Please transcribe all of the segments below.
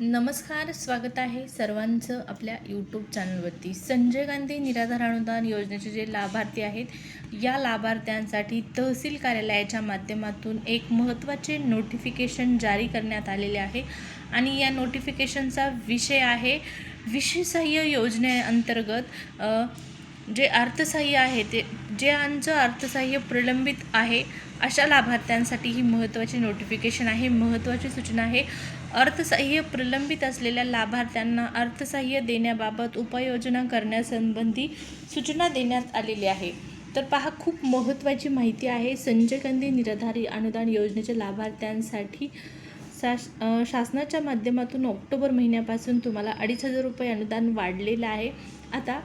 नमस्कार स्वागत आहे सर्वांचं आपल्या यूट्यूब चॅनलवरती संजय गांधी निराधार अनुदान योजनेचे जे लाभार्थी आहेत या लाभार्थ्यांसाठी तहसील कार्यालयाच्या माध्यमातून एक महत्त्वाचे नोटिफिकेशन जारी करण्यात आलेले आहे. आणि या नोटिफिकेशनचा विषय आहे विशेषसहाय्य योजनेअंतर्गत जे अर्थसहाय्य आहे ते जे आमचं अर्थसहाय्य प्रलंबित आहे अशा लाभार्थ्यांसाठी ही महत्त्वाची नोटिफिकेशन आहे महत्त्वाची सूचना आहे. अर्थसहाय्य प्रलंबित असलेल्या लाभार्थ्यांना अर्थसहाय्य देण्याबाबत उपाययोजना करण्यासंबंधी सूचना देण्यात आलेली आहे. तर पहा खूप महत्त्वाची माहिती आहे. संजय गांधी निराधारी अनुदान योजनेच्या लाभार्थ्यांसाठी शास शासनाच्या माध्यमातून ऑक्टोबर महिन्यापासून तुम्हाला अडीच हजार रुपये अनुदान वाढलेलं आहे. आता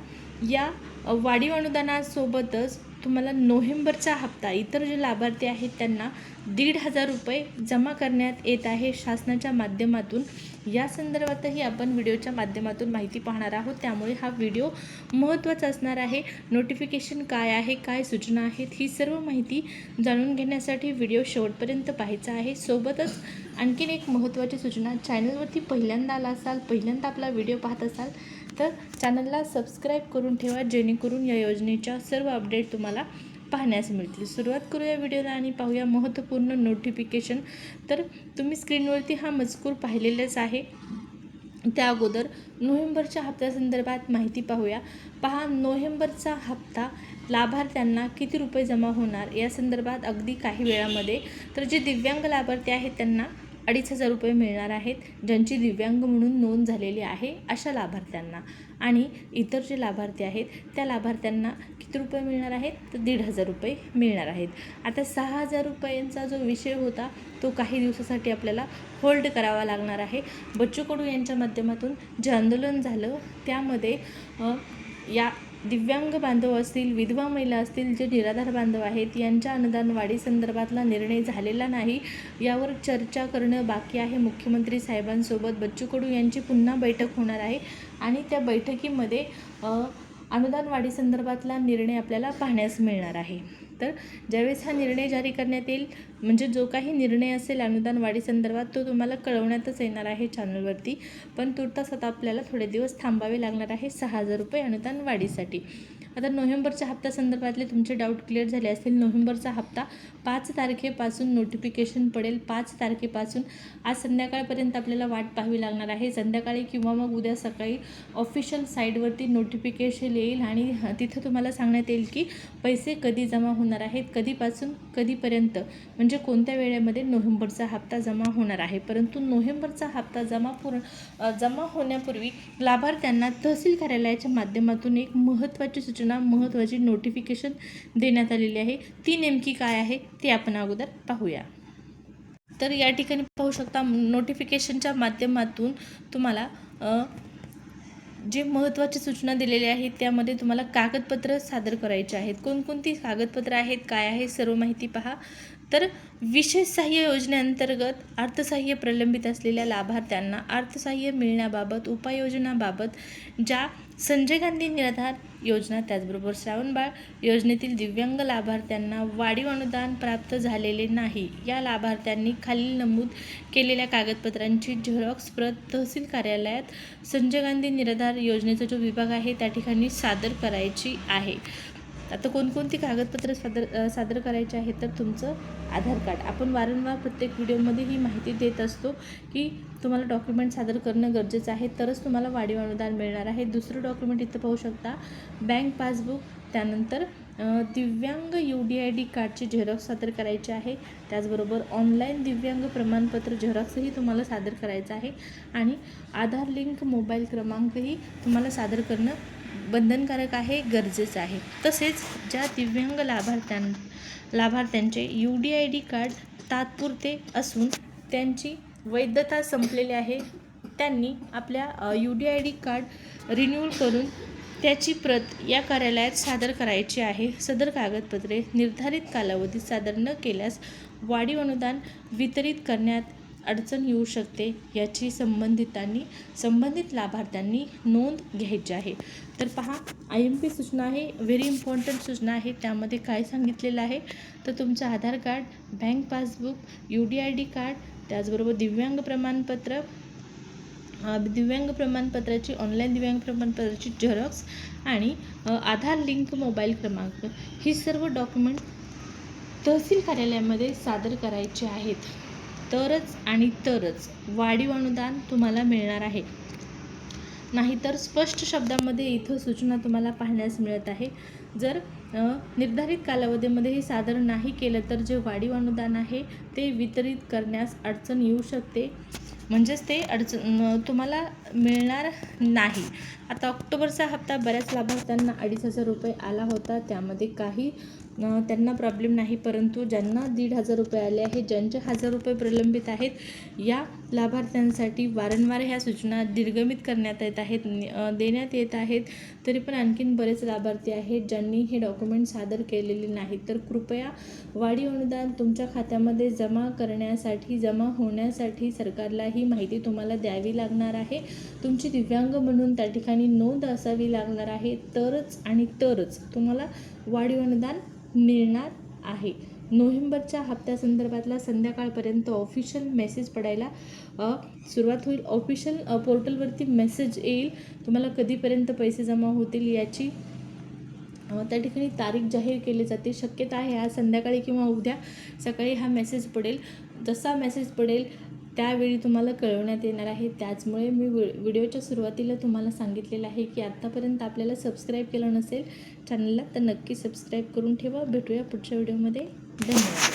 या वाढीव अनुदानासोबतच तुम्हाला नोव्हेंबरचा हप्ता इतर जे लाभार्थी आहेत त्यांना दीड हजार रुपये जमा करण्यात येत आहे शासनाच्या माध्यमातून. या संदर्भातही आपण व्हिडिओच्या माध्यमातून माहिती पाहणार आहोत. त्यामुळे हा व्हिडिओ महत्त्वाचा असणार आहे. नोटिफिकेशन काय आहे काय सूचना आहेत ही सर्व माहिती जाणून घेण्यासाठी व्हिडिओ शेवटपर्यंत पाहायचा आहे. सोबतच आणखीन एक महत्त्वाची सूचना चॅनलवरती पहिल्यांदा आला असाल पहिल्यांदा आपला व्हिडिओ पाहत असाल तर चॅनलला सबस्क्राईब करून ठेवा जेणेकरून या योजनेच्या सर्व अपडेट तुम्हाला पाहण्यास मिळतील. सुरुवात करूया व्हिडिओला आणि पाहूया महत्त्वपूर्ण नोटिफिकेशन तर तुम्ही स्क्रीनवरती हा मजकूर पाहिलेलाच आहे. त्या अगोदर नोव्हेंबरच्या हप्त्यासंदर्भात माहिती पाहूया. पहा नोव्हेंबरचा हप्ता लाभार्थ्यांना किती रुपये जमा होणार? या संदर्भात अगदी काही वेळामध्ये. तर जे दिव्यांग लाभार्थी आहेत त्यांना अडीच हजार रुपये मिळणार आहेत ज्यांची दिव्यांग म्हणून नोंद झालेली आहे अशा लाभार्थ्यांना. आणि इतर जे लाभार्थी आहेत त्या लाभार्थ्यांना किती रुपये मिळणार आहेत? तर दीड हजार रुपये मिळणार आहेत. आता सहा हजार रुपयांचा जो विषय होता तो काही दिवसासाठी आपल्याला होल्ड करावा लागणार आहे. बच्चू कडू यांच्या माध्यमातून जे आंदोलन झालं त्यामध्ये या दिव्यांग बांधव असतील विधवा महिला असतील जे निराधार बांधव आहेत यांच्या अनुदान वाढीसंदर्भातला निर्णय झालेला नाही यावर चर्चा करणं बाकी आहे. मुख्यमंत्री साहेबांसोबत बच्चू कडू यांची पुन्हा बैठक होणार आहे आणि त्या बैठकीमध्ये अनुदान वाढीसंदर्भातला निर्णय आपल्याला पाहण्यास मिळणार आहे. तर ज्यावेळेस हा निर्णय जारी करण्यात येईल म्हणजे जो काही निर्णय असेल अनुदान वाढी संदर्भात तो तुम्हाला कळवण्यातच येणार आहे चॅनलवरती पण तुर्तास आता आपल्याला थोडे दिवस थांबावे लागणार आहे सहा हजार रुपये अनुदान वाढीसाठी. आता नोव्हेंबरच्या हप्त्यासंदर्भातले तुमचे डाऊट क्लिअर झाले असतील. नोव्हेंबरचा हप्ता पाच तारखेपासून नोटिफिकेशन पडेल. पाच तारखेपासून आज संध्याकाळपर्यंत आपल्याला वाट पाहावी लागणार आहे. संध्याकाळी किंवा मग उद्या सकाळी ऑफिशियल साईटवरती नोटिफिकेशन येईल आणि तिथं तुम्हाला सांगण्यात येईल की पैसे कधी जमा होणार आहेत. कधीपासून कधीपर्यंत म्हणजे कोणत्या वेळेमध्ये नोव्हेंबरचा हप्ता जमा होणार आहे. परंतु नोव्हेंबरचा हप्ता जमा पूर्ण जमा होण्यापूर्वी लाभार्थ्यांना तहसील कार्यालयाच्या माध्यमातून एक महत्त्वाची सूचना महत्त्वाची नोटिफिकेशन देण्यात आलेली आहे. ती नेमकी काय आहे ते आपण अगोदर पाहूया. तर या ठिकाणी पाहू शकता नोटिफिकेशनच्या माध्यमातून तुम्हाला जे महत्त्वाची सूचना दिलेल्या आहेत त्यामध्ये तुम्हाला कागदपत्र सादर करायचे आहेत. कोणकोणती कागदपत्र आहेत काय आहे सर्व माहिती पहा. तर विशेष सहाय्य योजनेअंतर्गत अर्थसहाय्य प्रलंबित असलेल्या लाभार्थ्यांना अर्थसहाय्य मिळण्याबाबत उपाययोजनाबाबत ज्या संजय गांधी निराधार योजना त्याचबरोबर श्रावणबाळ योजनेतील दिव्यांग लाभार्थ्यांना वाढीव अनुदान प्राप्त झालेले नाही या लाभार्थ्यांनी खालील नमूद केलेल्या कागदपत्रांची झेरॉक्स प्रत तहसील कार्यालयात संजय गांधी निराधार योजनेचा जो विभाग आहे त्या ठिकाणी सादर करायची आहे. आता कोणकोणती कागदपत्र सादर सादर करायची आहेत तर तुमचं आधार कार्ड. आपण वारंवार प्रत्येक व्हिडिओमध्ये ही माहिती देत असतो की तुम्हाला डॉक्युमेंट सादर करणं गरजेचं आहे तरच तुम्हाला वाढीव अनुदान मिळणार आहे. दुसरं डॉक्युमेंट इथं पाहू शकता. बँक पासबुक त्यानंतर दिव्यांग यू डी आय डी कार्डची झेरॉक्स सादर करायची आहे. त्याचबरोबर ऑनलाईन दिव्यांग प्रमाणपत्र झेरॉक्सही तुम्हाला सादर करायचं आहे. आणि आधार लिंक मोबाईल क्रमांकही तुम्हाला सादर करणं बंधनकारक आहे गरजेचं आहे. तसेच ज्या दिव्यांग लाभार्थ्यां लाभार्थ्यांचे U D I D card तात्पुरते असून त्यांची वैधता संपलेली आहे त्यांनी आपल्या U D I D card renewal करून त्याची प्रत या कार्यालयात सादर करायची आहे. सदर कागदपत्रे निर्धारित कालावधीत सादर न केल्यास वाढीव अनुदान वितरित करण्यात अडचण येऊ शकते याची संबंधितांनी संबंधित लाभार्थ्यांनी नोंद घ्यायची आहे. तर पहा आय एम पी सूचना आहे व्हेरी इम्पॉर्टंट सूचना आहे त्यामध्ये काय सांगितलेलं आहे? तर तुमचं Aadhaar card bank passbook U D I D card त्याचबरोबर दिव्यांग प्रमाणपत्र दिव्यांग प्रमाणपत्राची ऑनलाईन दिव्यांग प्रमाणपत्राची झेरॉक्स आणि आधार लिंक मोबाईल क्रमांक. ही सर्व डॉक्युमेंट तहसील कार्यालयामध्ये सादर करायचे आहेत. तरच आणि तरच वाढीव अनुदान तुम्हाला मिळणार आहे. नाहीतर स्पष्ट शब्दामध्ये इथं सूचना तुम्हाला पाहण्यास मिळत आहे. जर निर्धारित कालावधीमध्ये हे सादर नाही केलं तर जे वाढीव अनुदान आहे ते वितरित करण्यास अडचण येऊ शकते. म्हणजेच ते अडचण तुम्हाला मिळणार नाही. आता ऑक्टोबरचा हप्ता बऱ्याच लाभार्थ्यांना अडीच हजार रुपये आला होता. त्यामध्ये काही त्यांना प्रॉब्लेम नाही परंतु ज्यांना दीड हजार रुपये आले आहेत ज्यांचे हजार रुपये प्रलंबित आहेत या लाभार्थ्यांसाठी वारंवार ह्या सूचना दीर्घमित करण्यात येत आहेत देण्यात येत आहेत. तरी पण आणखीन बरेच लाभार्थी आहेत ज्यांनी हे डॉक्युमेंट सादर केलेले नाहीत. तर कृपया वाढीव अनुदान तुमच्या खात्यामध्ये जमा करण्यासाठी जमा होण्यासाठी सरकारला ही माहिती तुम्हाला द्यावी लागणार आहे. तुमची दिव्यांग म्हणून त्या ठिकाणी नोंद असावी लागणार आहे. तरच आणि तरच तुम्हाला वाढीव अनुदान मिळणार आहे. नोव्हेंबरच्या हप्त्यासंदर्भातला संध्याकाळपर्यंत ऑफिशियल मेसेज पडायला सुरुवात होईल. ऑफिशियल पोर्टलवरती मेसेज येईल. तुम्हाला कधीपर्यंत पैसे जमा होतील याची त्या ठिकाणी तारीख जाहीर केली जाते. शक्यता आहे आज संध्याकाळी किंवा उद्या सकाळी हा मेसेज पडेल. जसा मेसेज पडेल त्यावेळी तुम्हाला कळवण्यात येणार आहे. त्याचमुळे मी व्हिडिओच्या सुरुवातीला तुम्हाला सांगितलेलं आहे की आत्तापर्यंत आपल्याला सबस्क्राईब केलं नसेल चॅनलला तर नक्की सबस्क्राईब करून ठेवा. भेटूया पुढच्या व्हिडिओमध्ये. धन्यवाद.